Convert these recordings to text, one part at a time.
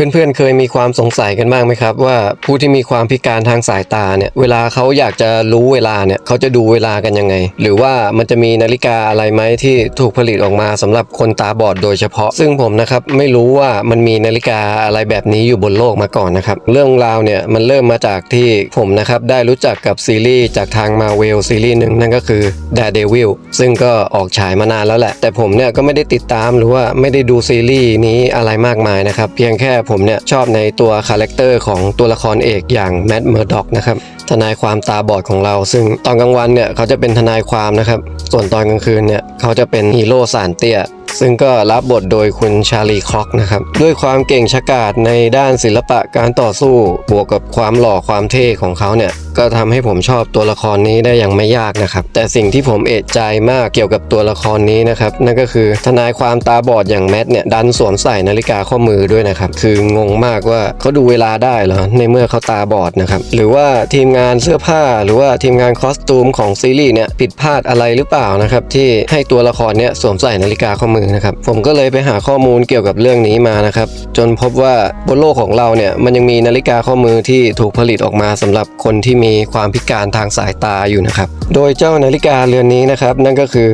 เพื่อนๆเคยมีความสงสัยกันบ้างไหมครับ ว่าผู้ที่มีความพิการทางสายตาเนี่ยเวลาเขาอยากจะรู้เวลาเนี่ยเขาจะดูเวลากันยังไง หรือว่ามันจะมีนาฬิกาอะไรไหมที่ถูกผลิตออกมาสำหรับคนตาบอดโดยเฉพาะ ซึ่งผมนะครับไม่รู้ว่ามันมีนาฬิกาอะไรแบบนี้อยู่บนโลกมาก่อนนะครับเรื่องราวเนี่ยมันเริ่มมาจากที่ผมนะครับได้รู้จักกับซีรีส์จากทางมาเวลซีรีส์หนึ่งนั่นก็คือ Daredevil ซึ่งก็ออกฉายมานานแล้วแหละ แต่ผมเนี่ยก็ไม่ได้ติดตามหรือว่าไม่ได้ดูซีรีส์นี้อะไรมากมายนะครับเพียงแค่ผมเนี่ยชอบในตัวคาแรคเตอร์ของตัวละครเอกอย่างแมดเมอร์ด็อกนะครับทนายความตาบอดของเรา ซึ่งตอนกลางวันเนี่ยเขาจะเป็นทนายความนะครับ ส่วนตอนกลางคืนเนี่ยเขาจะเป็นฮีโร่สารเตี้ยซึ่งก็รับบทโดยคุณชาลีคอกนะครับ ด้วยความเก่งฉกาจในด้านศิลปะการต่อสู้ บวกกับความหล่อความเท่ของเขาเนี่ยก็ทำให้ผมชอบตัวละครนี้ได้อย่างไม่ยากนะครับ แต่สิ่งที่ผมเอะใจมากเกี่ยวกับตัวละครนี้นะครับนั่นก็คือทนายความตาบอดอย่างแมทเนี่ยดันสวมใส่นาฬิกาข้อมือด้วยนะครับคืองงมากว่าเขาดูเวลาได้เหรอในเมื่อเขาตาบอดนะครับหรือว่าทีมงานเสื้อผ้า หรือว่าทีมงานคอสตูมของซีรีส์เนี่ยผิดพลาดอะไรหรือเปล่านะครับที่ให้ตัวละครเนี่ยสวมใส่นาฬิกาข้อมือนะครับผมก็เลยไปหาข้อมูลเกี่ยวกับเรื่องนี้มานะครับจนพบว่าบนโลกของเราเนี่ยมันยังมีนาฬิกาข้อมือที่ถูกผลิตออกมาสำหรับคนที่มีความพิการทางสายตาอยู่นะครับ โดยเจ้านาฬิกาเรือนนี้นะครับ นั่นก็คือ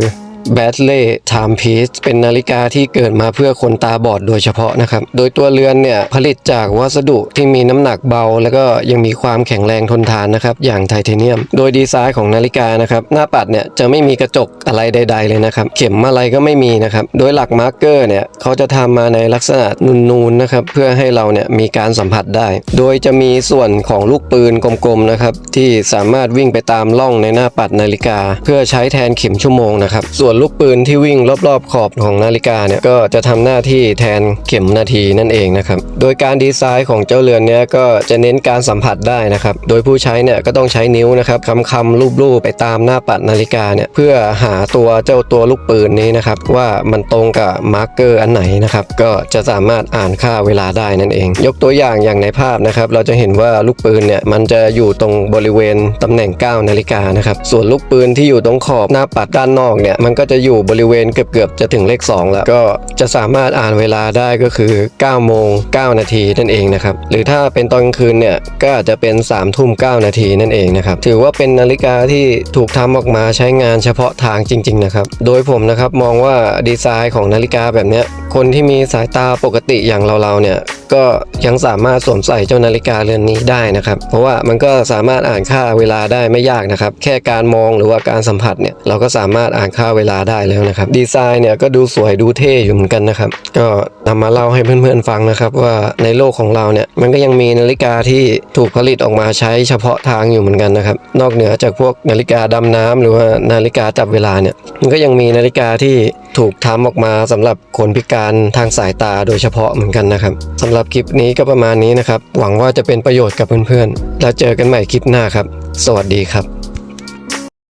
b a t l e Time Piece เป็นนาฬิกาที่เกิดมาเพื่อคนตาบอดโดยเฉพาะนะครับ โดยตัวเรือนเนี่ยผลิตจากวัสดุที่มีน้ำหนักเบา แล้วก็ยังมีความแข็งแรงทนทานนะครับ อย่างไทเทเนียม โดยดีไซน์ของนาฬิกานะครับ หน้าปัดเนี่ยจะไม่มีกระจกอะไรใด ๆ เลยนะครับ เข็มอะไรก็ไม่มีนะครับ โดยหลักมาร์กเกอร์เนี่ยเขาจะทำมาในลักษณะนูนๆนะครับเพื่อให้เราเนี่ยมีการสัมผัสได้ โดยจะมีส่วนของลูกปืนกลมๆนะครับที่สามารถวิ่งไปตามร่องในหน้าปัดนาฬิกา เพื่อใช้แทนเข็มชั่วโมงนะครับส่วนลูกปืนที่วิ่งรอบๆขอบของนาฬิกาเนี่ยก็จะทำหน้าที่แทนเข็มนาทีนั่นเองนะครับ โดยการดีไซน์ของเจ้าเรือนเนี้ยก็จะเน้นการสัมผัสได้นะครับ โดยผู้ใช้เนี่ยก็ต้องใช้นิ้วนะครับคำคำรูปรูปๆไปตามหน้าปัดนาฬิกาเนี่ยเพื่อหาตัวเจ้าตัวลูกปืนนี้นะครับว่ามันตรงกับมาร์กเกอร์อันไหนนะครับก็จะสามารถอ่านค่าเวลาได้นั่นเอง ยกตัวอย่างอย่างในภาพนะครับเราจะเห็นว่าลูกปืนเนี่ยมันจะอยู่ตรงบริเวณตำแหน่ง9นาฬิกานะครับส่วนลูกปืนที่อยู่ตรงขอบหน้าปัดด้านนอกเนี่ยมันก็จะอยู่บริเวณเกือบๆจะถึงเลข 2 แล้ว ก็จะสามารถอ่านเวลาได้ก็คือ 9 โมง 9 นาทีนั่นเองนะครับ หรือถ้าเป็นตอนกลางคืนเนี่ยก็อาจจะเป็น3ทุ่ม 9 นาทีนั่นเองนะครับ ถือว่าเป็นนาฬิกาที่ถูกทำออกมาใช้งานเฉพาะทางจริง ๆ นะครับ โดยผมนะครับมองว่าดีไซน์ของนาฬิกาแบบนี้คนที่มีสายตาปกติอย่างเราๆเนี่ยก็ยังสามารถสวมใส่เจ้านาฬิกาเรือนนี้ได้นะครับ เพราะว่ามันก็สามารถอ่านค่าเวลาได้ไม่ยากนะครับ แค่การมองหรือว่าการสัมผัสเนี่ยเราก็สามารถอ่านค่าเวลาได้แล้วนะครับดีไซน์เนี่ยก็ดูสวยดูเท่อยู่เหมือนกันนะครับ ก็นำมาเล่าให้เพื่อนๆฟังนะครับ ว่าในโลกของเราเนี่ยมันก็ยังมีนาฬิกาที่ถูกผลิตออกมาใช้เฉพาะทางอยู่เหมือนกันนะครับ นอกเหนือจากพวกนาฬิกาดำน้ำหรือว่านาฬิกาจับเวลาเนี่ยมันก็ยังมีนาฬิกาที่ ถูกทำออกมาสำหรับคนพิการทางสายตาโดยเฉพาะเหมือนกันนะครับสำหรับคลิปนี้ก็ประมาณนี้นะครับ หวังว่าจะเป็นประโยชน์กับเพื่อนๆ แล้วเจอกันใหม่คลิปหน้าครับ สวัสดีครับ